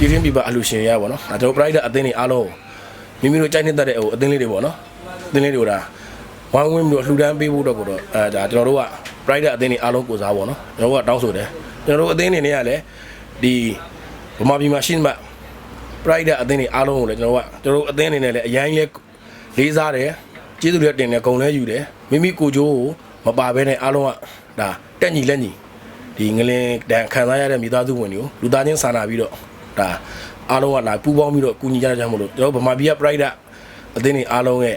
ပြည်ရင်းပြည်ပအလူရှင်ရပါတော့ဒါကျွန်တော် pride အသင်းတွေအားလုံးမိမိတို့ကြိုက်နေတတ်တဲ့ဟိုအသင်းလေးတွေပေါ့နော်အသင်းလေးတွေကိုဒါဝိုင်းဝန်းပြီးတော့လှူဒန်းပေးဖို့တော့ကိုတော့အဲဒါကျွန်တော်တို့က pride အသင်းတွေအားလုံးကိုစားပေါ့နော်ကျွန်တော်တို့ကတောင်းဆိုတယ်ကျွန်တော်တို့အသင်းတွေနဲ့ကလည်းဒီဗမာပြည်မှာရှိမှ pride အသင်းတွေအားလုံးကိုလည်းကျွန်တော်တို့ကကျွန်တော်တို့အသင်းအနေနဲ့လည်းအရင်လဲလေးစားတယ်ကျေးဇူးတွေတင်တယ်ဂုဏ်လဲယူတယ်မိမိကိုယ်ကျိုးကိုမပါဘဲနဲ့အားလုံးကဒါတက်ညီလက်ညီဒီငလင်တန်ခံစားရတဲ့မိသားစုဝင်တွေကိုလူသားချင်းစာနာပြီးတော့ ဒါအားလုံးကလာပူးပေါင်းပြီးတော့ကူညီကြကြမလို့ကျွန်တော်ဗမာပြည်က pride အသင်းတွေအားလုံးရဲ့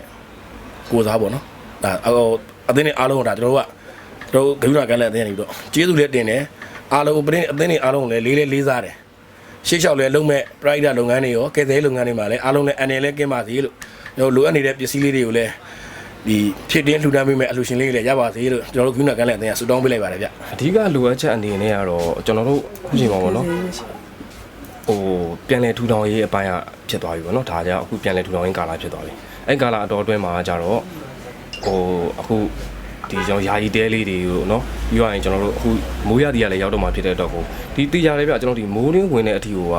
ကိုစားပေါ့နော်ဒါဟိုအသင်းတွေအားလုံးကဒါကျွန်တော်တို့ကကျွန်တော်တို့ဂရုဏာကမ်းလက်အသင်းတွေပြီးတော့ကျေးဇူးလည်းတင်တယ်အားလုံးပရင်းအသင်းတွေအားလုံးလည်းလေးလေးလေးစားတယ်ရှေ့လျှောက်လည်းလုံးမဲ့ pride လုပ်ငန်းတွေရောကယ်ဆယ်ရေးလုပ်ငန်းတွေမှာလည်းအားလုံးလည်းအနေနဲ့ကင်းပါစေလို့ကျွန်တော်လိုအပ်နေတဲ့ပစ္စည်းလေးတွေကိုလည်းဒီဖြစ်တင်းလှူဒန်းပေးမဲ့အလှူရှင်လေးတွေလည်းရပါစေလို့ကျွန်တော်တို့ဂရုဏာကမ်းလက်အသင်းကဆုတောင်းပေးလိုက်ပါတယ်ဗျအဓိကလိုအပ်ချက်အနေနဲ့ကတော့ကျွန်တော်တို့ခုချိန်ပါပေါ့နော် ဟိုပြန်လည်ထူထောင်ရေးအပိုင်းကဖြစ်သွားပြီပေါ့နော်ဒါကြောင့်အခုပြန်လည်ထူထောင်ရေးကာလဖြစ်သွားပြီအဲ့ကာလအတော်အတွင်းမှာကျတော့ဟိုအခုဒီကျွန်တော်ယာယီတဲလေးတွေကိုနော်ပြီးတော့ရင်ကျွန်တော်တို့အခုမိုးရသည်ကလည်းရောက်တော့မှဖြစ်တဲ့အတွက်ကိုဒီတေးကြလေးပြကျွန်တော်ဒီမိုးရင်းဝင်တဲ့အထီကိုက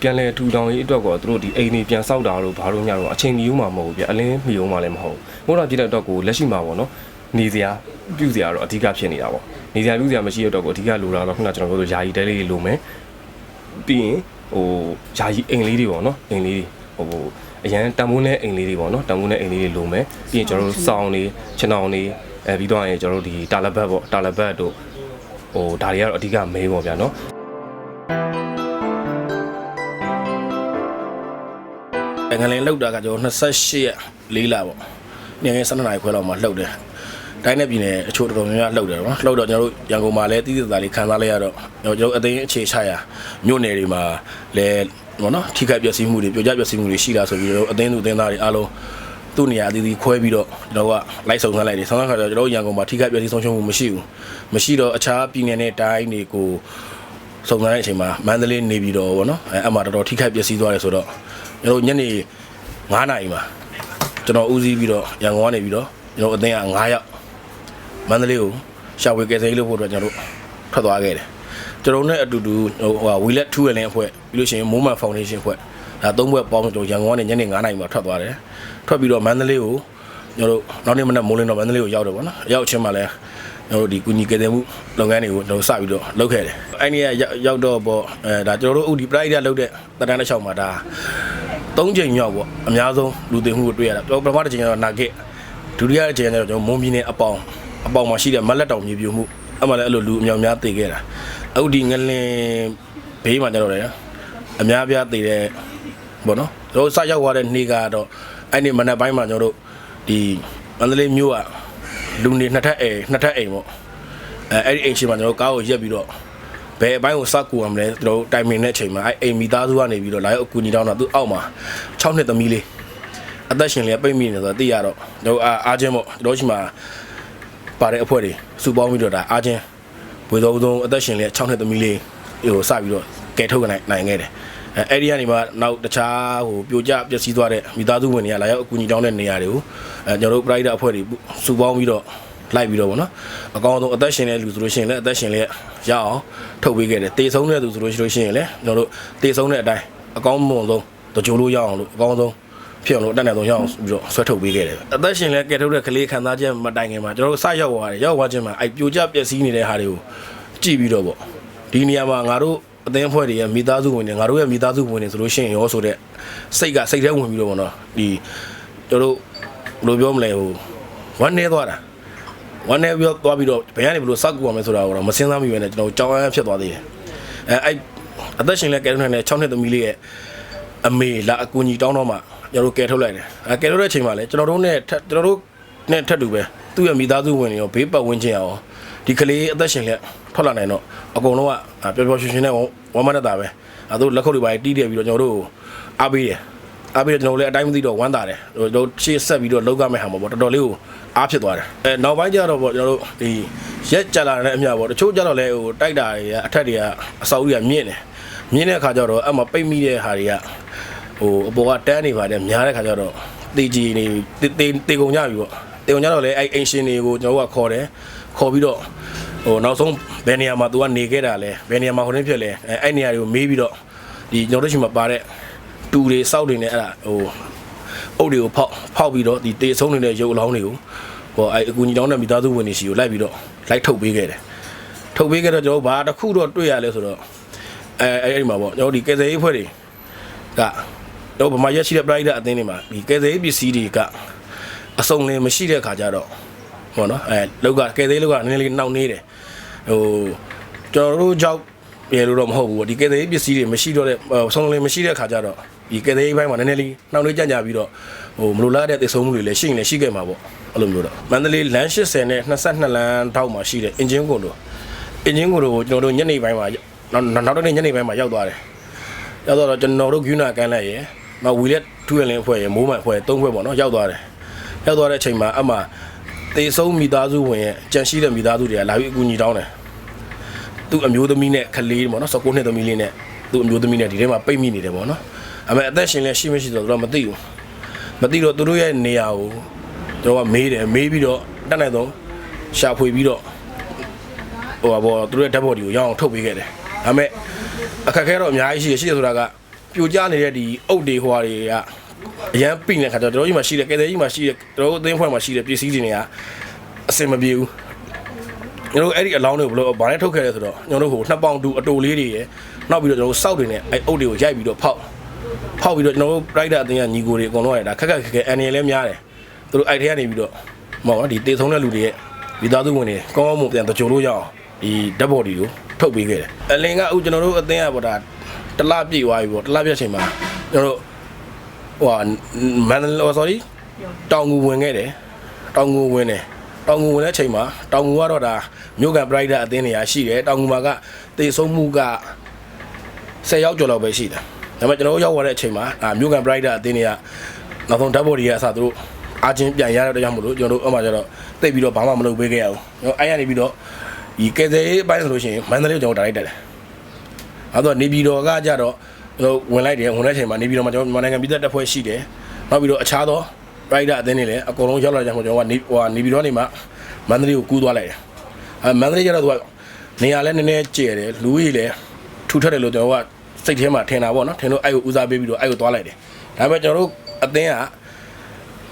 ပြန်လည်ထူထောင်ရေးအတွက်ကိုသူတို့ဒီအိမ်တွေပြန်ဆောက်တာလို့ဘာလို့ညတော့အချိန်မီဦးမှာမဟုတ်ဘူးပြအလင်းမီဦးမှာလည်းမဟုတ်ဘူးမိုးတာဖြစ်တဲ့အတွက်ကိုလက်ရှိမှာပေါ့နော်နေစရာပြုစရာတော့အဓိကဖြစ်နေတာပေါ့နေစရာပြုစရာမရှိတဲ့အတွက်ကိုအဓိကလိုတာတော့ခုနကကျွန်တော်တို့ယာယီတဲလေးတွေလိုမယ် ပြီးရင်ဟိုယာယီအိမ်လေးတွေပေါ့နော်အိမ်လေးတွေဟိုအရန်တန်မိုးနဲ့အိမ်လေးတွေပေါ့နော်တန်မိုးနဲ့အိမ်လေးတွေလိုမယ်ပြီးရင်ကျွန်တော်တို့စောင်းလေးခြံအောင်လေးအဲပြီးတော့ရင်ကျွန်တော်တို့ဒီတာလဘတ်ပေါ့တာလဘတ်တို့ဟိုဒါတွေကတော့အဓိကမေးပေါ့ဗျာနော်ငလင်လောက်တာကကျွန်တော်28ရက်၄လပေါ့ညငယ်12နာရီခွဲလောက်မှလှုပ်တယ် တိုင်းနဲ့ပြည်နယ်အချို့တော်တော်များများလှုပ်တယ်နော်လှုပ်တော့ကျွန်တော်တို့ရန်ကုန်မှာလည်းတည်တည်သားလေးခံစားလိုက်ရတော့ကျွန်တော်တို့အသိအခြေချရာမြို့နယ်တွေမှာလည်းဘောနော်ထိခိုက်ပျက်စီးမှုတွေပြိုကျပျက်စီးမှုတွေရှိလာဆိုပြီးတော့အသိသူအသိသားတွေအားလုံးသူ့နေရာအသီးသီးခွဲပြီးတော့ကျွန်တော်ကလိုက်ဆောင်ဆန်းလိုက်တယ်ဆောင်းဆန်းခါကျတော့ကျွန်တော်တို့ရန်ကုန်မှာထိခိုက်ပျက်စီးဆုံးရှုံးမှုမရှိဘူးမရှိတော့အခြားပြည်နယ်နဲ့တိုင်းတွေကိုစုံစမ်းတဲ့အချိန်မှာမန္တလေးနေပြီးတော့ဗောနော်အဲအမှတော်တော်ထိခိုက်ပျက်စီးသွားတယ်ဆိုတော့ကျွန်တော်ညနေ9နာရီမှာကျွန်တော်ဦးစီးပြီးတော့ရန်ကုန်ကနေပြီးတော့ကျွန်တော်အသင်းက9ယောက် မန္တလေးကိုရှာဝေကယ်ဆယ်ရေးလုပ်ဖို့အတွက်ကျွန်တော်တို့ထွက်သွားခဲ့တယ်ကျွန်တော်နဲ့အတူတူဟိုဟာ Willet 2 Lane အဖွဲ့ပြီးလို့ရှိရင် Moment Foundation အဖွဲ့ဒါသုံးဘက်ပေါင်းကျွန်တော်ရန်ကုန်ကနေညနေ9နာရီမှာထွက်သွားတယ်ထွက်ပြီးတော့မန္တလေးကိုကျွန်တော်တို့နောက်နေ့မနက်မိုးလင်းတော့မန္တလေးကိုရောက်တယ်ဗောနော်ရောက်ချင်းမှလည်းကျွန်တော်တို့ဒီကုညီကယ်တယ်မှုလုပ်ငန်းတွေကိုကျွန်တော်စပြီးတော့လုပ်ခဲ့တယ်။အဲ့ဒီကရောက်တော့ပေါ့အဲဒါကျွန်တော်တို့ဥဒီ pride လုပ်တဲ့တန်းတစ်ချောင်းမှာဒါ၃ချိန်မြောက်ပေါ့အများဆုံးလူသိမှုကိုတွေ့ရတာ။ပထမတစ်ချိန်ကတော့နာဂစ်ဒုတိယတစ်ချိန်ကတော့ကျွန်တော်မွန်ပြည်နယ်အပေါင် အပေါင်မှာရှိတဲ့မလက်တောင်မြေပြိုမှုအမှလည်းအဲ့လိုလူအများများသိခဲ့တာ။အခုဒီငလင်ဘေးမှာကျွန်တော်လည်းအများပြားသိတဲ့ပေါ့နော်။ကျွန်တော်စရောက်သွားတဲ့နေ့ကတော့အဲ့ဒီမနက်ပိုင်းမှာကျွန်တော်တို့ဒီမန္တလေးမြို့ကလူနေနှစ်ထပ်အိမ်နှစ်ထပ်အိမ်ပေါ့အဲအဲ့ဒီအိမ်ရှိမှကျွန်တော်ကားကိုရက်ပြီးတော့ဘယ်အပိုင်းကိုစကူအောင်မလဲကျွန်တော်တိုင်မင်တဲ့အချိန်မှာအဲ့အိမ်မိသားစုကနေပြီးတော့လာရောက်အကူညီတောင်းတော့သူ့အောက်မှာ6နှစ်သမီးလေးအသက်ရှင်လေးပိတ်မိနေဆိုတော့သိရတော့ကျွန်တော်အားအားချင်းပေါ့ကျွန်တော်ရှိမှ ပါတဲ့အဖွဲ့တွေစုပေါင်းပြီးတော့ဒါအားချင်းဘွေတော်ဦးဆုံးအသက်ရှင်လေး6နှစ်သမီးလေးဟိုစပြီးတော့ကဲထုတ်နိုင်နိုင်ခဲ့တယ်အဲအဲ့ဒီကနေမှနောက်တခြားဟိုပြိုကျပျက်စီးသွားတဲ့မိသားစုဝင်တွေကလာရောက်အကူအညီတောင်းတဲ့နေရာတွေကိုအဲကျွန်တော်တို့ private အဖွဲ့တွေစုပေါင်းပြီးတော့လိုက်ပြီးတော့ဗောနော်အကောင်းဆုံးအသက်ရှင်တဲ့လူဆိုလို့ရှိရင်လည်းအသက်ရှင်လည်းရအောင်ထုတ်ပေးခဲ့တယ်တေဆုံးတဲ့လူဆိုလို့ရှိရင်လည်းကျွန်တော်တို့တေဆုံးတဲ့အတိုင်းအကောင်းမွန်ဆုံးတကြိုလို့ရအောင်လို့အကောင်းဆုံး ဖြစ်အောင်လို့အတတ်နဲ့ဆုံးရအောင်ပြီးတော့ဆွဲထုတ်ပေးခဲ့တယ်အသက်ရှင်လည်းကဲထုတ်တဲ့ကလေးခံစားချက်မတိုင်ခင်မှာကျွန်တော်တို့စရောက်သွားတယ်ရောက်သွားခြင်းမှာအဲ့ပြိုကျပျက်စီးနေတဲ့ဟာတွေကိုကြည့်ပြီးတော့ဗောဒီနေရာမှာငါတို့အသင်းအဖွဲ့တွေရဲ့မိသားစုဝင်တွေငါတို့ရဲ့မိသားစုဝင်တွေဆိုလို့ရှိရင်ရောဆိုတဲ့စိတ်ကစိတ်ထဲဝင်ပြီးတော့ဗောနော်ဒီကျွန်တော်တို့ဘယ်လိုပြောမလဲဟိုဝမ်းနေသွားတာဝမ်းနေပြီးတော့သွားပြီးတော့ဘယ်ကနေဘယ်လိုစောက်ကူရမယ်ဆိုတာကိုတော့မစင်းစားမိပဲနဲ့ကျွန်တော်ကြောင်းအမ်းဖြစ်သွားသေးတယ်အဲအဲ့အသက်ရှင်လဲကဲထုတ်နေတဲ့6နှစ်သမီးလေးရဲ့အမေလာအကူညီတောင်းတော့မှ ကျွန်တော်တို့ကဲထုတ်လိုက်တယ်အဲကဲထုတ်တဲ့အချိန်မှာလဲကျွန်တော်တို့နဲ့ထပ်ကျွန်တော်တို့နဲ့ထပ်တူပဲသူ့ရဲ့မိသားစုဝင်တွေရောဘေးပတ်ဝန်းကျင်ရောဒီကလေးအသက်ရှင်လက်ထွက်လာနိုင်တော့အကုန်လုံးကပျော်ပျော်ရွှင်ရွှင်နဲ့ဝမ်းမတတ်တာပဲအဲတို့လက်ခုပ်တွေပါတီးတယ်ပြီးတော့ကျွန်တော်တို့အားပေးတယ်အားပေးတော့ကျွန်တော်လည်းအတိုင်းမသိတော့ဝမ်းသာတယ်တို့တို့ရှေ့ဆက်ပြီးတော့လောက်ရမယ့်ဟာမှာပေါ့တော်တော်လေးကိုအားဖြစ်သွားတယ်အဲနောက်ပိုင်းကျတော့ပေါ့ကျွန်တော်တို့ဒီရက်ကြလာတဲ့အမြပေါ့တချို့ကျတော့လဲဟိုတိုက်တာတွေကအထက်တွေကအဆောက်အဦတွေကမြင့်တယ်မြင့်တဲ့အခါကျတော့အဲ့မှာပိတ်မိတဲ့ဟာတွေက ဟိုအပေါ်ကတန်းနေပါတယ်များတဲ့အခါကျတော့တေကြီးနေတေတေကုန်ကြပြီပေါ့တေကုန်ကြတော့လဲအဲ့အင်ရှင်တွေကိုကျွန်တော်တို့ကခေါ်တယ်ခေါ်ပြီးတော့ဟိုနောက်ဆုံးဘယ်နေရာမှာ तू ကနေခဲ့တာလဲဘယ်နေရာမှာဟိုနေ့ဖြစ်လဲအဲအဲ့နေရာတွေကိုမေးပြီးတော့ဒီကျွန်တော်တို့ရှိမှာပါတဲ့တူတွေစောက်တွေနဲ့အဲ့ဒါဟိုအုပ်တွေကိုဖောက်ဖောက်ပြီးတော့ဒီတေဆုံးနေတဲ့ရုပ်အလောင်းတွေကိုဟိုအဲ့အကူညီတောင်းတဲ့မိသားစုဝင်တွေရှိကိုလိုက်ပြီးတော့လိုက်ထုတ်ပေးခဲ့တယ်ထုတ်ပေးခဲ့တော့ကျွန်တော်တို့ဘာတစ်ခုတော့တွေ့ရလဲဆိုတော့အဲအဲ့ဒီမှာပေါ့ကျွန်တော်တို့ဒီကယ်ဆယ်ရေးဖွဲ့တွေက တော့ဗမာရက်ရှိတဲ့ private အသင်းတွေမှာဒီကယ်ဆယ်ရေးပစ္စည်းတွေကအစုံလင်မရှိတဲ့ခါကျတော့ဟောနော်အဲလောက်ကကယ်ဆယ်ရေးလောက်ကနည်းနည်းလေးနှောင့်နှေးတယ်ဟိုကျွန်တော်တို့ကြောက်ရေလို့တော့မဟုတ်ဘူးပေါ့ဒီကယ်ဆယ်ရေးပစ္စည်းတွေမရှိတော့တဲ့အစုံလင်မရှိတဲ့ခါကျတော့ဒီကယ်ဆယ်ရေးဘိုင်းမှာနည်းနည်းလေးနှောင့်နှေးကြကြပြီးတော့ဟိုမလိုလားတဲ့သေဆုံးမှုတွေလည်းရှိရင်လည်းရှိခဲ့မှာပေါ့အဲ့လိုမျိုးတော့မန္တလေးလမ်း80နဲ့22လမ်းထောက်မှာရှိတဲ့အင်ဂျင်ကွန်တို့အင်ဂျင်ကွန်တို့ကိုကျွန်တော်တို့ညနေပိုင်းမှာနောက်နောက်တစ်နေ့ညနေပိုင်းမှာရောက်သွားတယ်ရောက်တော့ကျွန်တော်တို့ဂူနာကန်လိုက်ရယ် နောက်ဝီလက်ထူရလင်းအဖွဲ့ရယ်မိုးမှန်အဖွဲ့ရယ်သုံးဖွဲ့ပေါ့နော်ရောက်သွားတယ်ရောက်သွားတဲ့အချိန်မှာအမှတေဆုံးမိသားစုဝင်ရဲ့ကြံရှိတဲ့မိသားစုတွေကလာပြီးအကူညီတောင်းတယ်သူ့အမျိုးသမီးနဲ့ကလေးပေါ့နော်19နှစ်သမီးလေးနဲ့သူ့အမျိုးသမီးနဲ့ဒီထဲမှာပိတ်မိနေတယ်ပေါ့နော်အမေအသက်ရှင်လဲရှိမရှိဆိုတော့မသိဘူးမသိတော့သူတို့ရဲ့နေရာကိုကျွန်တော်ကမေးတယ်မေးပြီးတော့တက်နိုင်တော့ရှာဖွေပြီးတော့ဟိုပါဘောသူတို့ရဲ့ဓာတ်ဘော်ဒီကိုရအောင်ထုတ်ပေးခဲ့တယ်ဒါပေမဲ့အခက်အခဲတော့အများကြီးရှိရရှိရဆိုတာက ပြိုကျနေတဲ့ဒီအုတ်တွေဟွာတွေကအရန်ပိနေတဲ့ခါကျတော့ကျွန်တော်တို့ကြီးမှာရှိတဲ့ကဲတဲ့ကြီးမှာရှိတဲ့ကျွန်တော်တို့အသင်းဖွဲ့မှာရှိတဲ့ပစ္စည်းတွေနေကအစင်မပြေဘူးကျွန်တော်တို့အဲ့ဒီအလောင်းတွေကိုဘယ်လိုဘာနဲ့ထုတ်ခဲ့လဲဆိုတော့ကျွန်တော်တို့ဟိုနှစ်ပေါင်တူအတိုလေးတွေရယ်နောက်ပြီးတော့ကျွန်တော်တို့စောက်တွေနဲ့အဲ့အုတ်တွေကိုရိုက်ပြီးတော့ဖောက်ဖောက်ပြီးတော့ကျွန်တော်တို့ rider အသင်းကညီကိုတွေအကုန်လုံးရတယ်ဒါခက်ခက်ခက်ခဲအန်ရယ်လည်းများတယ်သူတို့အဲ့ထဲကနေပြီးတော့မဟုတ်နော်ဒီတေဆုံးတဲ့လူတွေရဲ့မိသားစုဝင်တွေကောင်းကောင်းမွန်ပြန်တကြိုလို့ရအောင်ဒီဓာတ်ဘော်ဒီကိုထုတ်ပေးခဲ့တယ်အလင်ကအခုကျွန်တော်တို့အသင်းကပေါ့ဒါ တလပြည့်သွားပြီပေါ့တလပြည့်ချိန်မှာကျွန်တော်တို့ဟိုဟာမန်လော sorry တောင်ငူဝင်ခဲ့တယ်တောင်ငူဝင်တယ်တောင်ငူဝင်တဲ့ချိန်မှာတောင်ငူကတော့ဒါမြို့ကန် brighter အသင်းနေရာရှိတယ်တောင်ငူမှာကတေဆုံးမှုက10ရောက်ကျော်လောက်ပဲရှိတယ်ဒါပေမဲ့ကျွန်တော်တို့ရောက်သွားတဲ့အချိန်မှာအာမြို့ကန် brighter အသင်းတွေကနောက်ဆုံးဓာတ်ဘော်တွေကအစားသူတို့အာချင်းပြန်ရတဲ့ကြောင့်မလို့ကျွန်တော်တို့အမှကျတော့တိတ်ပြီးတော့ဘာမှမလုပ်ပေးခဲ့ရဘူးကျွန်တော်အဲ့ရနေပြီးတော့ဒီကယ်ဆယ်ရေးအပိုင်းဆိုလို့ရှိရင်မန္တလေးကိုကျွန်တော်ဒါလိုက်တက်တယ် အဲ့တော့နေပြည်တော်ကကြတော့ကျွန်တော်ဝင်လိုက်တယ်ဝင်တဲ့အချိန်မှာနေပြည်တော်မှာကျွန်တော်မြန်မာနိုင်ငံပြည်သက်တပ်ဖွဲ့ရှိတယ်နောက်ပြီးတော့အခြားသော rider အသင်းတွေလည်းအကုန်လုံးရောက်လာကြမှာကျွန်တော်ကနေဟိုကနေပြည်တော်နေမှာမန္တလေးကိုကူးသွားလိုက်တယ်အဲမန္တလေးကျတော့သူကနေရာလည်းနည်းနည်းကျဲတယ်လူကြီးလည်းထူထပ်တယ်လို့ကျွန်တော်ကစိတ်ထဲမှာထင်တာပေါ့နော်ထင်လို့အဲ့ကိုဦးစားပေးပြီးတော့အဲ့ကိုသွားလိုက်တယ်ဒါပေမဲ့ကျွန်တော်တို့အသင်းက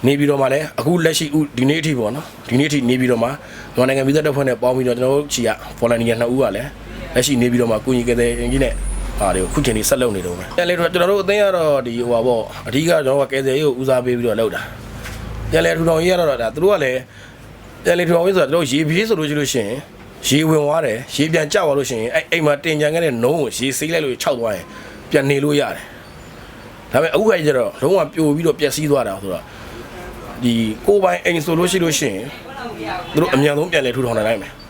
နေပြည်တော်မှာလည်းအခုလက်ရှိဦးဒီနေ့အထိပေါ့နော်ဒီနေ့အထိနေပြည်တော်မှာမြန်မာနိုင်ငံပြည်သက်တပ်ဖွဲ့နဲ့ပေါင်းပြီးတော့ကျွန်တော်တို့ချီက volunteer နှစ်ဦးကလည်း လက်ရှိနေပြည်တော်မှာကုညီကတဲ့ရင်ကြီးနဲ့ဟာတွေကိုခုချိန်လေးဆက်လုပ်နေတော့မယ်။အဲလေကျွန်တော်တို့အသင်းကတော့ဒီဟိုပါပေါ့အဓိကကျွန်တော်ကကယ်ဆယ်ရေးကိုဦးစားပေးပြီးတော့လုပ်တာ။ပြန်လေထူထောင်ရေးကတော့ဒါသူတို့ကလည်းပြန်လေထူထောင်ရေးဆိုတာတို့ရေပြေးဆိုလို့ရှိလို့ရှိရင်ရေဝင်သွားတယ်ရေပြန်ကျသွားလို့ရှိရင်အဲ့အိမ်မှာတင်ကြံခဲ့တဲ့နှုံးကိုရေဆေးလိုက်လို့ခြောက်သွားရင်ပြန်နေလို့ရတယ်။ဒါပေမဲ့အခုကကျတော့လုံးဝပြိုပြီးတော့ပျက်စီးသွားတာဆိုတော့ဒီကိုယ်ပိုင်အိမ်ဆိုလို့ရှိလို့ရှိရင်သူတို့အမြန်ဆုံးပြန်လေထူထောင်နိုင်နိုင်မယ်။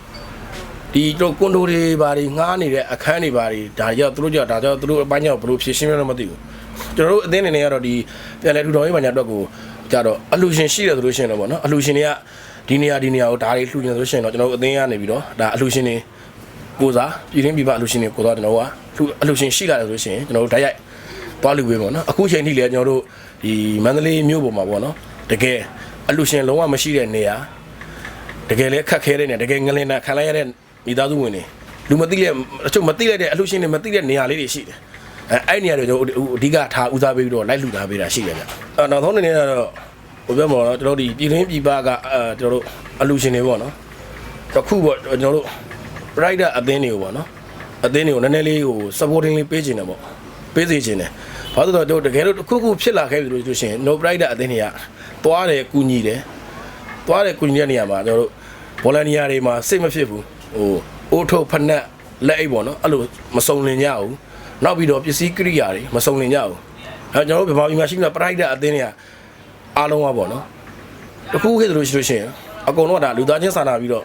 ဒီတို့ကွန်ဒိုတွေဘာတွေငှားနေတဲ့အခန်းတွေဘာတွေဒါကြောင့်သူတို့ကြောင့်ဒါကြောင့်သူတို့အပိုင်းကြောင့်ဘယ်လိုဖြည့်ရှင်းရလဲမသိဘူး။ကျွန်တော်တို့အသင်းအနေနဲ့ကတော့ဒီပြန်လေထူထောင်ရေးဘာညာအတွက်ကိုကြတော့အလှူရှင်ရှိတယ်ဆိုလို့ရှိရင်တော့ဗောနော်အလှူရှင်တွေကဒီနေရာဒီနေရာကိုဒါတွေလှူနေဆိုလို့ရှိရင်တော့ကျွန်တော်တို့အသင်းကနေပြီးတော့ဒါအလှူရှင်တွေကိုစားပြည်ရင်းပြည်ပအလှူရှင်တွေကိုတော့ကျွန်တော်ကလှူအလှူရှင်ရှိလာတယ်ဆိုလို့ရှိရင်ကျွန်တော်တို့ဓာတ်ရိုက်သွားလူပေးပေါ့နော်အခုချိန်ထိလည်းကျွန်တော်တို့ဒီမန္တလေးမြို့ပေါ်မှာပေါ့နော်တကယ်အလှူရှင်လုံးဝမရှိတဲ့နေရာတကယ်လည်းခက်ခဲတဲ့နေရာတကယ်ငလင်နာခံလိုက်ရတဲ့ မိသားစုဝင်တွေလူမသိတဲ့တချို့မသိလိုက်တဲ့အလှူရှင်တွေမသိတဲ့နေရာလေးတွေရှိတယ်အဲအဲ့နေရာတွေကျွန်တော်တို့အဓိကထားဦးစားပေးပြီးတော့လိုက်လှူထားပေးတာရှိတယ်ဗျအဲနောက်ဆုံးအနေနဲ့ကတော့ဘယ်ပြောမလဲကျွန်တော်တို့ဒီပြည်တွင်းပြည်ပကအဲကျွန်တော်တို့အလှူရှင်တွေပေါ့နော်တစ်ခုပေါ့ကျွန်တော်တို့ rider အသင်းတွေကိုပေါ့နော်အသင်းတွေကိုနည်းနည်းလေးဟို supporting လေးပေးခြင်းတယ်ပေါ့ပေးစေခြင်းတယ်ဘာလို့လဲဆိုတော့တကယ်လို့တစ်ခုခုဖြစ်လာခဲ့ပြီလို့ဆိုရှင် no rider အသင်းတွေကသွားတယ်ကူညီတယ်သွားတယ်ကူညီတဲ့နေရာမှာကျွန်တော်တို့ volunteer တွေမှာစိတ်မဖြစ်ဘူး ဟိုအိုးထုတ်ဖက်နက်လက်အိတ်ပေါ့နော်အဲ့လိုမစုံလင်ကြဘူးနောက်ပြီးတော့ပစ္စည်းကိရိယာတွေမစုံလင်ကြဘူးအဲကျွန်တော်တို့ဗမာပြည်မှာရှိနေတဲ့ rider အသင်းတွေကအားလုံးကပေါ့နော်တစ်ခုခေတ်ဆိုလို့ရှိလို့ရှိရင်အကုန်လုံးကဒါလူသားချင်းစာနာပြီးတော့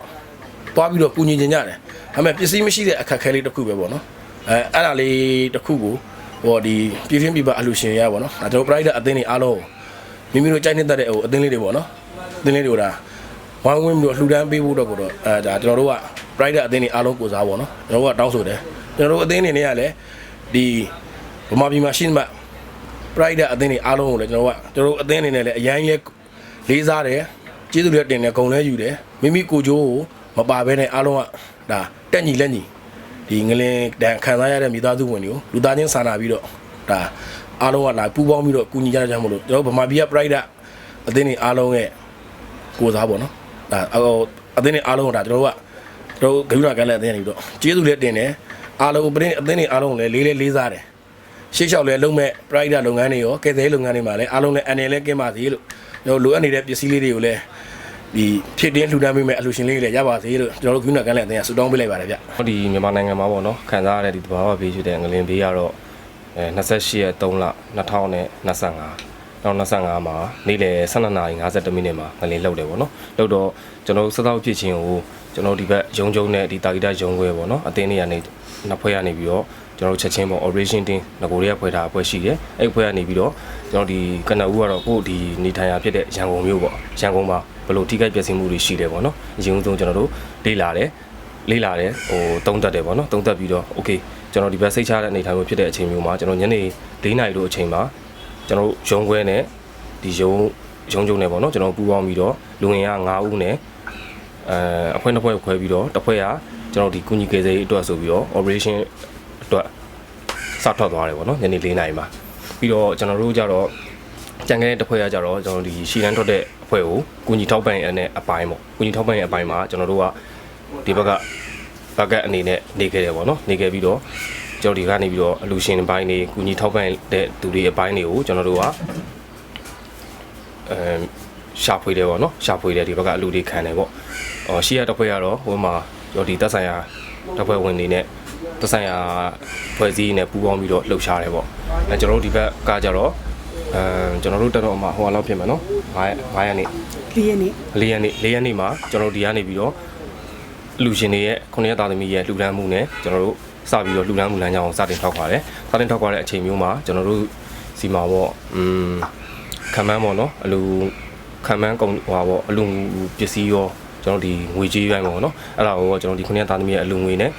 သွားပြီးတော့ကူညီကြကြတယ်။ဒါပေမဲ့ပစ္စည်းမရှိတဲ့အခက်အခဲလေးတစ်ခုပဲပေါ့နော်။အဲအဲ့ဒါလေးတစ်ခုကိုဟောဒီပြည်တွင်းပြည်ပအလှူရှင်ရပါပေါ့နော်။ဒါကျွန်တော် private အသင်းတွေအားလုံးမိမိတို့ကြိုက်နေတဲ့တဲ့ဟိုအသင်းလေးတွေပေါ့နော်။အသင်းလေးတွေကိုဒါဝိုင်းဝန်းပြီးတော့လှူဒန်းပေးဖို့တော့ကိုတော့အဲဒါကျွန်တော်တို့က private အသင်းတွေအားလုံးကိုစားပေါ့နော်။ကျွန်တော်တို့ကတောင်းဆိုတယ်။ကျွန်တော်တို့အသင်းတွေနဲ့ကလည်းဒီဗမာပြည်မှာရှိမှ private အသင်းတွေအားလုံးကိုလည်းကျွန်တော်တို့ကကျွန်တော်တို့အသင်းအနေနဲ့လည်းအရင်လဲလေးစားတယ်ကျေးဇူးလည်းတင်တယ်ဂုဏ်လည်းယူတယ်မိမိကိုယ်ကျိုးကိုမပါဘဲနဲ့အားလုံးကဒါတက်ညီလက်ညီဒီငလင်တန်ခံစားရတဲ့မိသားစုဝင်တွေကိုလူသားချင်းစာနာပြီးတော့ဒါအားလုံးကလာပူပေါင်းပြီးတော့ကုညီကြကြမလို့ကျွန်တော်ဗမာပြည်က pride အသင်းတွေအားလုံးရဲ့ကိုစားပေါ့နော်ဒါအသင်းတွေအားလုံးကဒါကျွန်တော်တို့ကကျွန် တော်ဂိမ်းနာကန်တဲ့အသင်းတွေပြီးတော့ကျေးဇူးလည်းတင်တယ်အားလုံးပရင်အသင်းတွေအားလုံးလည်းလေးလေးလေးစားတယ်ရှေ့လျှောက်လည်းလုံးမဲ့ pride လုပ်ငန်းတွေရောကယ်ဆယ်ရေးလုပ်ငန်းတွေမှာလည်းအားလုံးလည်းအနေနဲ့ကင်းပါစေလို့ကျွန်တော်လိုအပ်နေတဲ့ပစ္စည်းလေးတွေကိုလည်းဒီဖြစ်တင်းလှူဒန်းပေးမဲ့အလှူရှင်လေးတွေလည်းရပါစေလို့ကျွန်တော်တို့ဂိမ်းနာကန်တဲ့အသင်းကဆုတောင်းပေးလိုက်ပါတယ်ဗျဟောဒီမြန်မာနိုင်ငံမှာပေါ့နော်ခံစားရတဲ့ဒီတဘာဝဘေးဖြစ်တဲ့ငလင်ဘေးကတော့အဲ28ရက်3လ2025နောက်25မှာနေ့လယ်12နာရီ52မိနစ်မှာငလင်လောက်တယ်ပေါ့နော်လောက်တော့ကျွန်တော်တို့စသောက်ဖြစ်ခြင်းကို ကျွန်တော်ဒီဘက်ရုံကျုံနဲ့ဒီတာဂီတာရုံခွဲပေါ့နော်အတင်းတွေကနေနှစ်ဖွဲ့ကနေပြီးတော့ကျွန်တော်ချက်ချင်းပေါ့ operation team ငကိုတွေကဖွဲ့ထားအဖွဲ့ရှိတယ်အဲ့အဖွဲ့ကနေပြီးတော့ကျွန်တော်ဒီကနဦးကတော့ကို့ဒီနေထိုင်ရာဖြစ်တဲ့ရန်ကုန်မြို့ပေါ့ရန်ကုန်မှာဘယ်လိုထိခိုက်ပျက်စီးမှုတွေရှိတယ်ပေါ့နော်အရင်ဆုံးကျွန်တော်တို့လေ့လာတယ်လေ့လာတယ်ဟိုတုံးတက်တယ်ပေါ့နော်တုံးတက်ပြီးတော့ okay ကျွန်တော်ဒီဘက်စိတ်ချတဲ့အနေထိုင်မှုဖြစ်တဲ့အချိန်မျိုးမှာကျွန်တော်ညနေ၄နာရီတို့အချိန်မှာကျွန်တော်ရုံခွဲနဲ့ဒီရုံရုံကျုံနဲ့ပေါ့နော်ကျွန်တော်ပူးပေါင်းပြီးတော့လူငယ်က9ဦးနဲ့ အဲအဖွဲနှစ်ဖွဲခွဲပြီးတော့တစ်ဖွဲကကျွန်တော်ဒီကုညီကေစေးအတွက်ဆိုပြီးတော့ operation အတွက်စထွက်သွားတယ်ပေါ့နော်ညနေ၄နာရီမှာပြီးတော့ကျွန်တော်တို့ကြတော့ကြံခဲ့တဲ့တစ်ဖွဲကကြတော့ကျွန်တော်ဒီရှီလန်းထွက်တဲ့အဖွဲ့ကိုကုညီထောက်ပံ့ရတဲ့အပိုင်းပေါ့ကုညီထောက်ပံ့ရအပိုင်းမှာကျွန်တော်တို့ကဒီဘက်ကဘက်ကအနေနဲ့နေခဲ့တယ်ပေါ့နော်နေခဲ့ပြီးတော့ကျွန်တော်ဒီကနေပြီးတော့အလူရှင်ဘိုင်းတွေကုညီထောက်ပံ့တဲ့သူတွေအပိုင်းတွေကိုကျွန်တော်တို့ကအဲ ရှာဖွေတယ်ပေါ့နော်ရှာဖွေတယ်ဒီဘက်ကအလူတွေခံတယ်ပေါ့အော်ရှေ့ရတစ်ဖွဲ့ကတော့ဟိုမှာကျွန်တော်ဒီတက်ဆိုင်ရာတစ်ဖွဲ့ဝင်တွေနဲ့တက်ဆိုင်ရာဖွဲ့စည်းနဲ့ပူးပေါင်းပြီးတော့လှုပ်ရှားတယ်ပေါ့အဲကျွန်တော်တို့ဒီဘက်ကကြတော့အဲကျွန်တော်တို့တက်တော့မှဟိုအလောက်ဖြစ်မယ်နော်9 9ရက်နေ့လေးရက်နေ့၄ရက်နေ့၄ရက်နေ့မှာကျွန်တော်တို့ဒီကနေပြီးတော့လူရှင်တွေရဲ့ခုနှစ်ရက်သားသမီးရဲ့လှူဒန်းမှုနဲ့ကျွန်တော်တို့စပြီးတော့လှူဒန်းမှုလမ်းကြောင်းကိုစတင်ထောက်ခွာတယ်စတင်ထောက်ခွာတဲ့အချိန်မျိုးမှာကျွန်တော်တို့စီမှာပေါ့อืมခံမှန်းပေါ့နော်အလူ ခံမှန်းကုန်ဟွာပေါ့အလူပစ္စည်းရောကျွန်တော်ဒီငွေကြေးပိုင်းပေါ့နော်အဲ့ဒါကိုကျွန်တော်ဒီခုနှစ်ရက်သားသမီးရဲ့အလူငွေနဲ့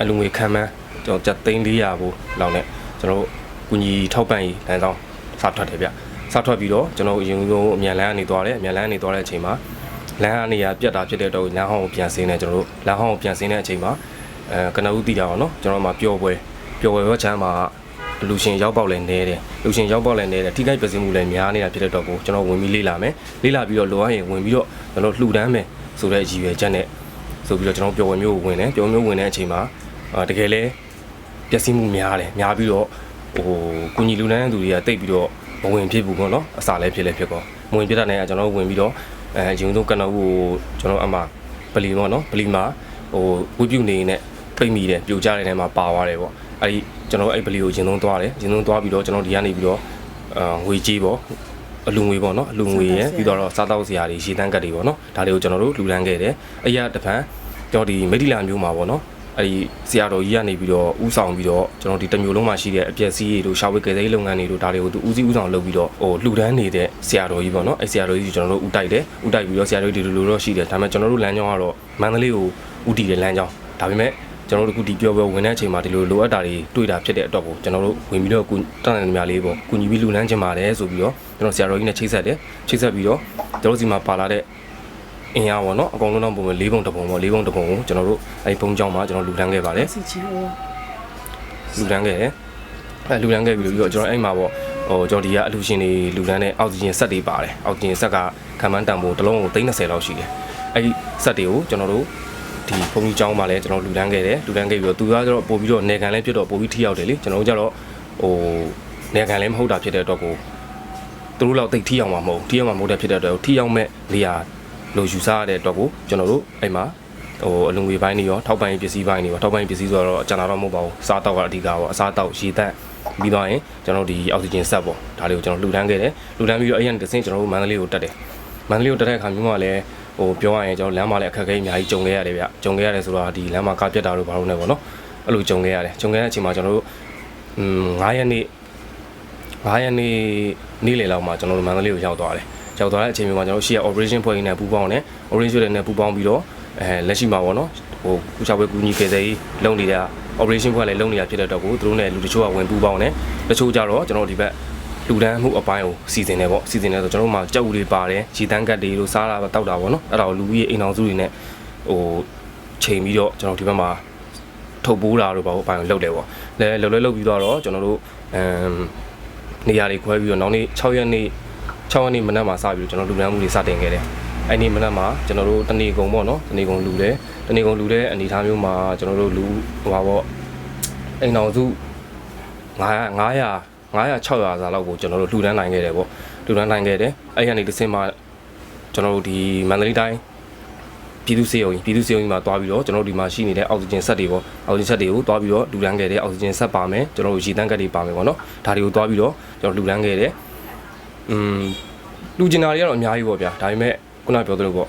အလူငွေခံမှန်းကျွန်တော်ကျပ်သိန်း400ဘူးလောက်နဲ့ကျွန်တော်တို့ကုညီထောက်ပံ့ရေးလမ်းကြောင်းစထွက်တယ်ဗျစထွက်ပြီးတော့ကျွန်တော်အရင်ဆုံးအမြန်လန်းကနေသွားတယ်အမြန်လန်းကနေသွားတဲ့အချိန်မှာလမ်းအနေရပြတ်တာဖြစ်တဲ့တော့လမ်းဟောင်းကိုပြန်ဆင်းနေကျွန်တော်တို့လမ်းဟောင်းကိုပြန်ဆင်းတဲ့အချိန်မှာအဲကနဦးတည်တာပါနော်ကျွန်တော်တို့မှာပျော်ပွဲပျော်ပွဲဘက်ချမ်းမှာ လူရှင်ရောက်ပေါက်လဲနေတယ်လူရှင်ရောက်ပေါက်လဲနေတယ်ထိခိုက်ပျက်စီးမှုလည်းများနေတာဖြစ်တဲ့တော့ကိုကျွန်တော်ဝင်ပြီးလေ့လာမယ်လေ့လာပြီးတော့လိုအပ်ရင်ဝင်ပြီးတော့ကျွန်တော်လှူဒန်းမယ်ဆိုတဲ့ရည်ရွယ်ချက်နဲ့ဆိုပြီးတော့ကျွန်တော်ပျော်ပွဲမျိုးကိုဝင်တယ်ပျော်ပွဲမျိုးဝင်တဲ့အချိန်မှာအာတကယ်လဲပျက်စီးမှုများတယ်များပြီးတော့ဟိုကုညီလူနန်းသူတွေကတိတ်ပြီးတော့မဝင်ဖြစ်ဘူးပေါ့နော်အစာလည်းဖြစ်လည်းဖြစ်ကောမဝင်ဖြစ်တာနဲ့ကျွန်တော်ဝင်ပြီးတော့အဲအရင်ဆုံးကနဦးကိုကျွန်တော်အမှပလီပေါ့နော်ပလီမှာဟိုဝိပြုနေနဲ့ပိတ်မိတယ်ပြိုကျတဲ့နေရာမှာပါသွားတယ်ပေါ့အဲဒီ ကျွန်တော်အဲ့ပလီကိုအရင်ဆုံးသွားတယ်အရင်ဆုံးသွားပြီးတော့ကျွန်တော်ဒီကနေပြီးတော့အာငွေကြီးပေါ့အလူငွေပေါ့နော်အလူငွေရယ်ပြီးတော့စားတောက်စရာတွေရေတန်းကတ်တွေပေါ့နော်ဒါတွေကိုကျွန်တော်တို့လူလန်းခဲ့တယ်အဲ့ရတပံကျွန်တော်ဒီမိတ်တီလာမျိုးမှာပေါ့နော်အဲ့ဒီဆရာတော်ကြီးကနေပြီးတော့ဥဆောင်ပြီးတော့ကျွန်တော်ဒီတစ်မျိုးလုံးမှာရှိတဲ့အပျက်စီးတွေတို့ရှာဝေကယ်ဆယ်ရေးလုပ်ငန်းတွေတို့ဒါတွေကိုသူဦးစီးဦးဆောင်လုပ်ပြီးတော့ဟိုလှူဒန်းနေတဲ့ဆရာတော်ကြီးပေါ့နော်အဲ့ဆရာတော်ကြီးကျွန်တော်တို့ဥတိုက်တယ်ဥတိုက်ပြီးတော့ဆရာတော်ကြီးဒီလိုလိုတော့ရှိတယ်ဒါပေမဲ့ကျွန်တော်တို့လမ်းကြောင်းကတော့မန္တလေးကိုဥတည်တဲ့လမ်းကြောင်းဒါပေမဲ့ ကျွန်တော်တို့ခုဒီပြောပွဲဝင်တဲ့အချိန်မှာဒီလိုလိုအပ်တာတွေတွေ့တာဖြစ်တဲ့အတွက်ကိုကျွန်တော်တို့ဝင်ပြီးတော့ကုတန်တယ်များလေးပေါ့ကုညီပြီးလူလန်းချင်ပါတယ်ဆိုပြီးတော့ကျွန်တော်ဆရာတော်ကြီးနဲ့ချိတ်ဆက်တယ်ချိတ်ဆက်ပြီးတော့ကျွန်တော်စီမှာပါလာတဲ့အင်အားပေါ့နော်အကုန်လုံးတော့ပုံမှန်၄ပုံတစ်ပုံပေါ့၄ပုံတစ်ပုံကိုကျွန်တော်တို့အဲဒီဘုံကြောင်းမှာကျွန်တော်လူလန်းခဲ့ပါတယ်စီချီဟိုလူတန်းခဲ့တယ်အဲလူတန်းခဲ့ပြီးတော့ကျွန်တော်အဲ့မှာပေါ့ဟိုကျွန်တော်ဒီကအလူရှင်တွေလူတန်းနဲ့အောက်ဆီဂျင်ဆက်တွေပါတယ်အောက်ဆီဂျင်ဆက်ကခံမှန်းတန်ဖို့တစ်လုံးကို30လောက်ရှိတယ်အဲ့ဒီဆက်တွေကိုကျွန်တော်တို့ ဒီဘုံကြီးကျောင်းမှာလည်းကျွန်တော်လူတန်းခဲ့တယ်လူတန်းခဲ့ပြီးတော့သူကကျတော့ပို့ပြီးတော့နေကန်လည်းဖြစ်တော့ပို့ပြီးထိရောက်တယ်လေကျွန်တော်တို့ကျတော့ဟိုနေကန်လည်းမဟုတ်တာဖြစ်တဲ့အတွက်ကိုသူတို့လောက်တိတ်ထိရောက်မှာမဟုတ်ထိရောက်မှာမဟုတ်တဲ့ဖြစ်တဲ့အတွက်ထိရောက်မဲ့နေရာလို့ယူဆရတဲ့အတွက်ကိုကျွန်တော်တို့အဲ့မှာဟိုအလုံငွေပိုင်းတွေရောထောက်ပံ့ရေးပစ္စည်းပိုင်းတွေရောထောက်ပံ့ရေးပစ္စည်းဆိုတော့ကျွန်တော်တော့မဟုတ်ပါဘူးစားတောက်ကအဓိကပေါ့အစားတောက်ရေသန့်ပြီးတော့ရင်ကျွန်တော်ဒီအောက်ဆီဂျင်ဆက်ပေါ့ဒါတွေကိုကျွန်တော်လှူဒန်းခဲ့တယ်လှူဒန်းပြီးတော့အဲ့ရန်တစ်ဆင့်ကျွန်တော်တို့မန္တလေးကိုတက်တယ်မန္တလေးကိုတက်တဲ့အခါမျိုးမှာလည်း ဟိုပြောရရင်ကျွန်တော်လမ်းမှာလည်းအခက်အခဲအများကြီးကြုံခဲ့ရတယ်ဗျကြုံခဲ့ရတယ်ဆိုတော့ဒီလမ်းမှာကားပြတ်တာတို့ဘာလို့လဲပေါ့နော်အဲ့လိုကြုံခဲ့ရတယ်ကြုံခဲ့တဲ့အချိန်မှာကျွန်တော်တို့อืม9ရက်နေ့9ရက်နေ့နေ့လယ်လောက်မှာကျွန်တော်တို့မန္တလေးကိုရောက်သွားတယ်ရောက်သွားတဲ့အချိန်မျိုးမှာကျွန်တော်တို့ရှေ့က operation ဖွဲ့ရင်းနဲ့ပူးပေါင်းတယ် operation တွေနဲ့ပူးပေါင်းပြီးတော့အဲလက်ရှိမှာပေါ့နော်ဟိုကုချပွဲကူညီခဲ့စေးလုံနေတာ operation ဖွဲ့လည်းလုံနေတာဖြစ်တဲ့တော့ကိုသူတို့နဲ့လူတချို့ကဝင်ပူးပေါင်းတယ်တချို့ကြတော့ကျွန်တော်ဒီဘက် လူတန်းမှုအပိုင်းကိုစီစဉ်တယ်ပေါ့စီစဉ်တယ်ဆိုကျွန်တော်တို့မှာကြောက်ဦးတွေပါတယ်ခြေတန်းကတ်တွေလို့စားတာတောက်တာပေါ့နော်အဲ့ဒါကိုလူကြီးအိမ်အောင်စုတွေနဲ့ဟိုချိန်ပြီးတော့ကျွန်တော်ဒီဘက်မှာထုတ်ပိုးတာတို့ဘာလို့အပိုင်းကိုလုပ်တယ်ပေါ့လဲလှုပ်လဲလှုပ်ပြီးတော့ကျွန်တော်တို့အမ်နေရာတွေခွဲပြီးတော့နောက်နေ့6ရက်နေ့6ရက်နေ့မနက်မှာစပြီးတော့ကျွန်တော်လူဒန်းမှုတွေစတင်ခဲ့တယ်အဲ့ဒီမနက်မှာကျွန်တော်တို့တနေကုန်ပေါ့နော်တနေကုန်လူတယ်တနေကုန်လူတဲ့အနေအထားမျိုးမှာကျွန်တော်တို့လူဟိုပါပေါ့အိမ်တော်စု900 900 900 600စာလောက်ကိုကျွန်တော်တို့လူဒန်းနိုင်ခဲ့တယ်ပေါ့လူဒန်းနိုင်ခဲ့တယ်အဲ့ဒီကနေတစ်ဆင့်မှာကျွန်တော်တို့ဒီမန္တလေးတိုင်းပြည်သူ့စေယုံကြီးပြည်သူ့စေယုံကြီးမှာတွားပြီးတော့ကျွန်တော်တို့ဒီမှာရှိနေတဲ့အောက်ဆီဂျင်ဆက်တွေပေါ့အောက်ဆီဂျင်ဆက်တွေကိုတွားပြီးတော့လူဒန်းခဲ့တယ်အောက်ဆီဂျင်ဆက်ပါမယ်ကျွန်တော်တို့ရေတန်းကတ်တွေပါမယ်ပေါ့နော်ဒါတွေကိုတွားပြီးတော့ကျွန်တော်လူဒန်းခဲ့တယ်อืมလူကျင်တာတွေကတော့အများကြီးပေါ့ဗျာဒါပေမဲ့ခုနပြောသလိုပေါ့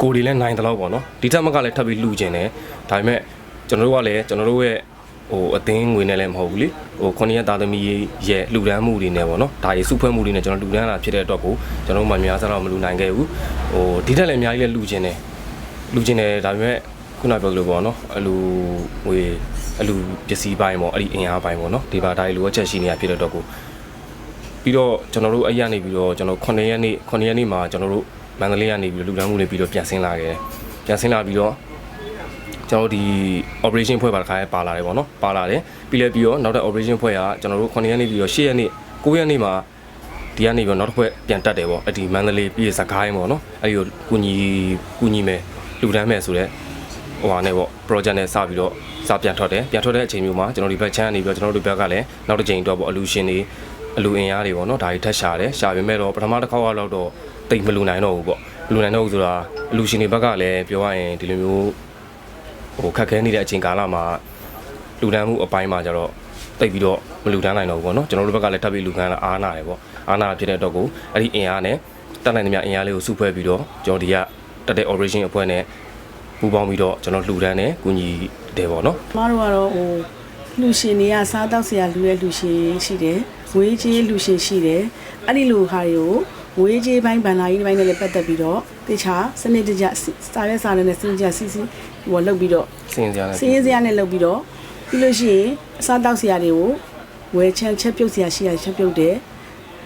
ကိုယ်တွေလည်းနိုင်တယ်လို့ပေါ့နော်ဒီထက်မကလည်းထပ်ပြီးလူကျင်တယ်ဒါပေမဲ့ကျွန်တော်တို့ကလည်းကျွန်တော်တို့ရဲ့ ဟိုအသင်းငွေနဲ့လည်းမဟုတ်ဘူးလေဟိုခုနှစ်ရက်သားသမီးရဲ့လူဒန်းမှုတွေနဲ့ပေါ့နော်ဒါတွေစုဖွဲ့မှုတွေနဲ့ကျွန်တော်လူဒန်းလာဖြစ်တဲ့အတွက်ကိုကျွန်တော်တို့မှများစားတော့မလူနိုင်ခဲ့ဘူးဟိုဒီထက်လည်းအများကြီးလည်းလူကျင်တယ်လူကျင်တယ်ဒါပေမဲ့ခုနပြောသလိုပေါ့နော်အလူငွေအလူပစ္စည်းပိုင်းပေါ့အဲ့ဒီအင်အားပိုင်းပေါ့နော်ဒီပါဒါတွေလိုအပ်ချက်ရှိနေတာဖြစ်တဲ့အတွက်ကိုပြီးတော့ကျွန်တော်တို့အဲ့ရနေပြီးတော့ကျွန်တော်9ရက်နေ့9ရက်နေ့မှာကျွန်တော်တို့မန္တလေးကနေပြီးတော့လူတန်းမှုတွေပြီးတော့ပြန်ဆင်းလာခဲ့တယ်ပြန်ဆင်းလာပြီးတော့ ကျွန်တော်တို့ဒီ operation ဖွဲ့ပါတစ်ခါပါလာတယ်ပေါ့နော်ပါလာတယ်ပြီးလဲပြီးတော့နောက်တဲ့ operation ဖွဲ့ကကျွန်တော်တို့9ရက်နေ့ပြီးတော့10ရက်နေ့9ရက်နေ့မှာဒီကနေပြီးတော့နောက်တစ်ဖွဲ့ပြန်တက်တယ်ပေါ့အဲ့ဒီမန္တလေးပြည်စကိုင်းပေါ့နော်အဲ့ဒီကိုကုညီကုညီမယ်လူတန်းမယ်ဆိုတော့ဟိုဟာနဲ့ပေါ့ project နဲ့စပြီးတော့စပြန်ထွက်တယ်ပြန်ထွက်တဲ့အချိန်မျိုးမှာကျွန်တော်ဒီဘက်ချမ်းကနေပြီးတော့ကျွန်တော်တို့ဘက်ကလည်းနောက်တစ်ချိန်တော့ပေါ့အလူရှင်တွေအလူအင်အားတွေပေါ့နော်ဒါတွေထက်ရှာတယ်ရှာပေမဲ့တော့ပထမတစ်ခေါက်ကတော့တော့တိတ်မလူနိုင်တော့ဘူးပေါ့မလူနိုင်တော့ဘူးဆိုတာအလူရှင်တွေဘက်ကလည်းပြောရရင်ဒီလိုမျိုး ဟိုခက်ခဲနေတဲ့အချိန်ကာလမှာလူတန်းမှုအပိုင်းမှာကျတော့တိတ်ပြီးတော့မလူတန်းနိုင်တော့ဘူးပေါ့နော်ကျွန်တော်တို့ဘက်ကလည်းထပ်ပြီးလူကန်းလာအားနာတယ်ပေါ့အားနာဖြစ်တဲ့တော့ကိုအဲ့ဒီအင်အားနဲ့တက်နိုင်သမျှအင်အားလေးကိုစုဖွဲ့ပြီးတော့ကျွန်တော်ဒီကတက်တဲ့ operation အဖွဲ့နဲ့ပူးပေါင်းပြီးတော့ကျွန်တော်လှူဒန်းနဲ့ကူညီတယ်ပေါ့နော်ကျမတို့ကတော့ဟိုလူရှင်တွေကစားတောက်စရာလူရဲ့လူရှင်ရှိတယ်ဝေးကြီးလူရှင်ရှိတယ်အဲ့ဒီလူဟာတွေကိုဝေးကြီးပိုင်းဗန္နာကြီးပိုင်းနဲ့လည်းပတ်သက်ပြီးတော့တေချာစနစ်တကျစားရဲစားရဲနဲ့စနစ်တကျစီစီ ဟိုလောက်ပြီးတော့စင်စရာနဲ့စီးရင်စရာနဲ့လောက်ပြီးတော့ပြီးလို့ရှိရင်အစားတောက်စရာတွေကိုဝယ်ချမ်းချက်ပြုတ်စရာရှိရချက်ပြုတ်တယ်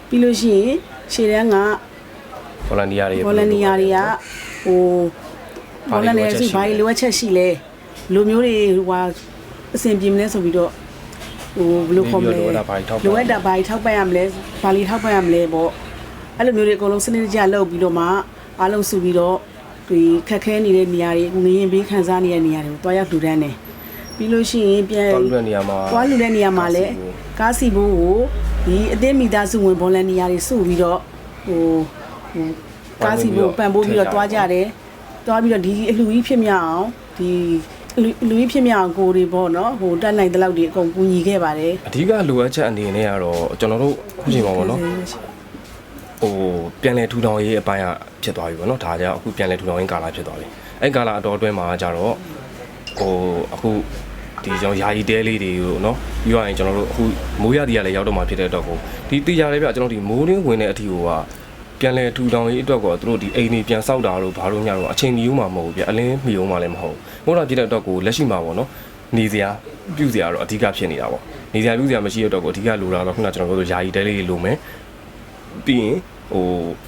ပြီးလို့ရှိရင်ရှေ့တန်းက volunteer တွေ volunteer တွေကဟို volunteer စုဘာတွေလိုအပ်ချက်ရှိလဲလူမျိုးတွေဟိုဟာအဆင်ပြေမလဲဆိုပြီးတော့ဟိုဘယ်လိုခေါ်မလဲလိုအပ်တာဘာတွေထောက်ပံ့လိုအပ်တာဘာတွေထောက်ပံ့ရမလဲဘာတွေထောက်ပံ့ရမလဲပေါ့အဲ့လိုမျိုးတွေအကုန်လုံးစနစ်တကျလုပ်ပြီးတော့မှအားလုံးစုပြီးတော့ ဒီခက်ခဲနေတဲ့နေရာတွေငရင်ဘေးခံစားနေတဲ့နေရာတွေကိုတွားရောက်လူတန်းတယ်ပြီးလို့ရှိရင်ပြန်တော်လူတဲ့နေရာမှာသွားလူတဲ့နေရာမှာလည်းကားစီဘိုးကိုဒီအသင်းမိသားစုဝင်ဗော်လန်တီယာတွေစုပြီးတော့ဟိုဟိုကားစီဘိုးပံ့ပိုးပြီးတော့တွားကြတယ်တွားပြီးတော့ဒီအလှကြီးဖြစ်မြောက်အောင်ဒီအလှအလှကြီးဖြစ်မြောက်အောင်ကိုတွေပေါ့နော်ဟိုတက်နိုင်တဲ့လောက်တွေအကုန်ကူညီခဲ့ပါတယ်အဓိကလိုအပ်ချက်အနေနဲ့ကတော့ကျွန်တော်တို့အခုချိန်ပါပေါ့နော် ဟိုပြန်လည်ထူထောင်ရေးအပိုင်းကဖြစ်သွားပြီပေါ့နော်ဒါကြောင့်အခုပြန်လည်ထူထောင်ရေးကာလဖြစ်သွားပြီအဲ့ကာလအတော်အတွင်းမှာကျတော့ဟိုအခုဒီကျွန်တော်ယာယီတဲလေးတွေကိုနော်ပြီးတော့ရင်ကျွန်တော်တို့အခုမိုးရသည်ကလည်းရောက်တော့မှဖြစ်တဲ့အတွက်ကိုဒီတေးကြလေးပြကျွန်တော်ဒီမိုးရင်းဝင်တဲ့အထီကိုကပြန်လည်ထူထောင်ရေးအတွက်ကိုသူတို့ဒီအိမ်ကြီးပြန်ဆောက်တာတို့ဘာလို့ညတော့အချိန်ကြီးဦးမှာမဟုတ်ဘူးပြအလင်းမီအောင်မှလည်းမဟုတ်ဘူးမိုးတော့ဖြစ်တဲ့အတွက်ကိုလက်ရှိမှာပေါ့နော်နေစရာပြုစရာတော့အဓိကဖြစ်နေတာပေါ့နေစရာပြုစရာမရှိတဲ့အတွက်ကိုအဓိကလိုတာတော့ခုနကျွန်တော်ပြောဆိုယာယီတဲလေးတွေလိုမယ် ပြီးရင်ဟို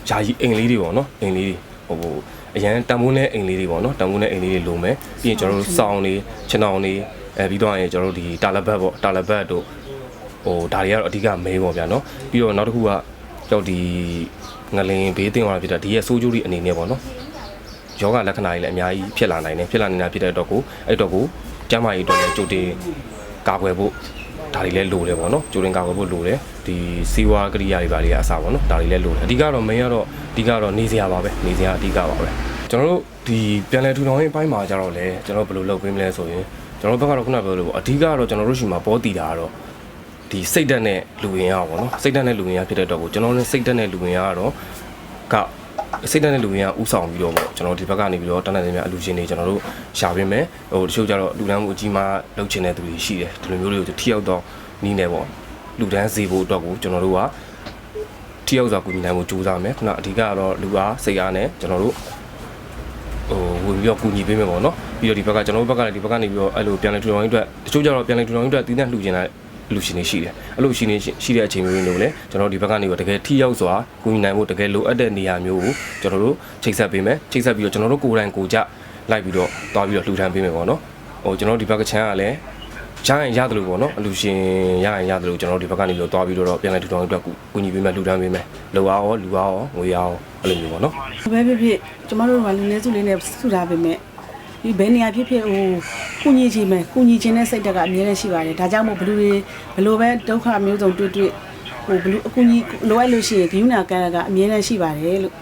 ယာယီအိမ်လေးတွေပေါ့နော်အိမ်လေးတွေဟိုအရန်တန်မိုးနဲ့အိမ်လေးတွေပေါ့နော်တန်မိုးနဲ့အိမ်လေးတွေလိုမယ်ပြီးရင်ကျွန်တော်တို့စောင်းတွေခြံအောင်တွေအဲပြီးတော့ရင်ကျွန်တော်တို့ဒီတာလဘတ်ပေါ့တာလဘတ်တို့ဟိုဒါတွေကတော့အဓိကမဲပေါ့ဗျာနော်ပြီးတော့နောက်တစ်ခုကကြောက်ဒီငလင်ဘေးတင်သွားတာဖြစ်တာဒီရဲ့ဆိုးကျိုးတွေအနေနဲ့ပေါ့နော်ယောဂလက္ခဏာတွေလည်းအများကြီးဖြစ်လာနိုင်တယ်ဖြစ်လာနေတာဖြစ်တဲ့အတွက်ကိုအဲ့တော့ကိုကျမ်းမာရေးအတွက်လည်းကြိုတင်ကာကွယ်ဖို့ ဒါတွေလည်းလိုတယ်ပေါ့နော်ကြိုတင်ကာကွယ်ဖို့လိုတယ်ဒီစီဝါကရိယာတွေပါတွေကအစားပေါ့နော်ဒါတွေလည်းလိုတယ်အဓိကတော့ main ကတော့အဓိကတော့နေစရာပါပဲနေစရာအဓိကပါပဲကျွန်တော်တို့ဒီပြန်လည်ထူထောင်ရေးအပိုင်းမှာကြတော့လေကျွန်တော်ဘယ်လိုလုပ်ပေးမလဲဆိုရင်ကျွန်တော်တို့ဘက်ကတော့ခုနပြောလို့ပေါ့အဓိကတော့ကျွန်တော်တို့ရှိမှာပေါ်တည်တာကတော့ဒီစိတ်ဓာတ်နဲ့လူဝင်ရပါပေါ့နော်စိတ်ဓာတ်နဲ့လူဝင်ရဖြစ်တဲ့တော့ကိုကျွန်တော်လည်းစိတ်ဓာတ်နဲ့လူဝင်ရကတော့က စိတ်ဓာတ်နဲ့လူဝင်ရဥဆောင်ပြီးတော့ပေါ့ကျွန်တော်ဒီဘက်ကနေပြီးတော့တန်းတန်းနေမြအလူရှင်တွေကျွန်တော်တို့ရှာပေးမယ်ဟိုတချို့ကျတော့လူတန်းမှုအကြီးမားလုပ်ချင်တဲ့သူတွေရှိတယ်ဒီလိုမျိုးတွေကိုထိရောက်တော့နီးနေပေါ့လူတန်းစေဖို့အတွက်ကိုကျွန်တော်တို့ကထိရောက်စွာကူညီနိုင်မှုကြိုးစားမယ်ခုနအဓိကကတော့လူအားစိတ်အားနဲ့ကျွန်တော်တို့ဟိုဝင်ပြီးတော့ကူညီပေးမယ်ပေါ့နော်ပြီးတော့ဒီဘက်ကကျွန်တော်တို့ဘက်ကလည်းဒီဘက်ကနေပြီးတော့အဲ့လိုပြန်လည်ထူထောင်ရေးအတွက်တချို့ကျတော့ပြန်လည်ထူထောင်ရေးအတွက်တည်တဲ့လှူချင်တဲ့ လူရှင်တွေရှိတယ်အဲ့လိုရှင်တွေရှိတဲ့အချိန်မျိုးတွေလည်းကျွန်တော်ဒီဘက်ကနေပြီးတော့တကယ်ထိရောက်စွာကူညီနိုင်ဖို့တကယ်လိုအပ်တဲ့နေရာမျိုးကိုကျွန်တော်တို့ချိတ်ဆက်ပေးမယ်ချိတ်ဆက်ပြီးတော့ကျွန်တော်တို့ကိုယ်တိုင်ကိုယ်ကြလိုက်ပြီးတော့တွားပြီးတော့လှူဒန်းပေးမယ်ပေါ့နော်ဟိုကျွန်တော်ဒီဘက်ကချမ်းကလည်းရရင်ရတယ်လို့ပေါ့နော်အလူရှင်ရရင်ရတယ်လို့ကျွန်တော်တို့ဒီဘက်ကနေပြီးတော့တွားပြီးတော့ပြန်လဲထူထောင်အတွက်ကူညီပေးမယ်လှူဒန်းပေးမယ်လောအားရောလူအားရောငွေအားရောအဲ့လိုမျိုးပေါ့နော်ဘယ်ဖြစ်ဖြစ်ကျမတို့ကလူနေစုလေးနဲ့စုထားပေမဲ့ ဒီဘယ်နေရာဖြစ်ဖြစ်ဟိုကုညီချင်မယ်ကုညီချင်တဲ့စိတ်တက်ကအမြဲတမ်းရှိပါတယ်ဒါကြောင့်မို့ဘလူတွေဘလို့ပဲဒုက္ခမျိုးစုံတွေ့တွေ့ဟိုဘလူအကူညီလိုအပ်လို့ရှိရင်ဂိယူနာကန်ကအမြဲတမ်းရှိပါတယ်လို့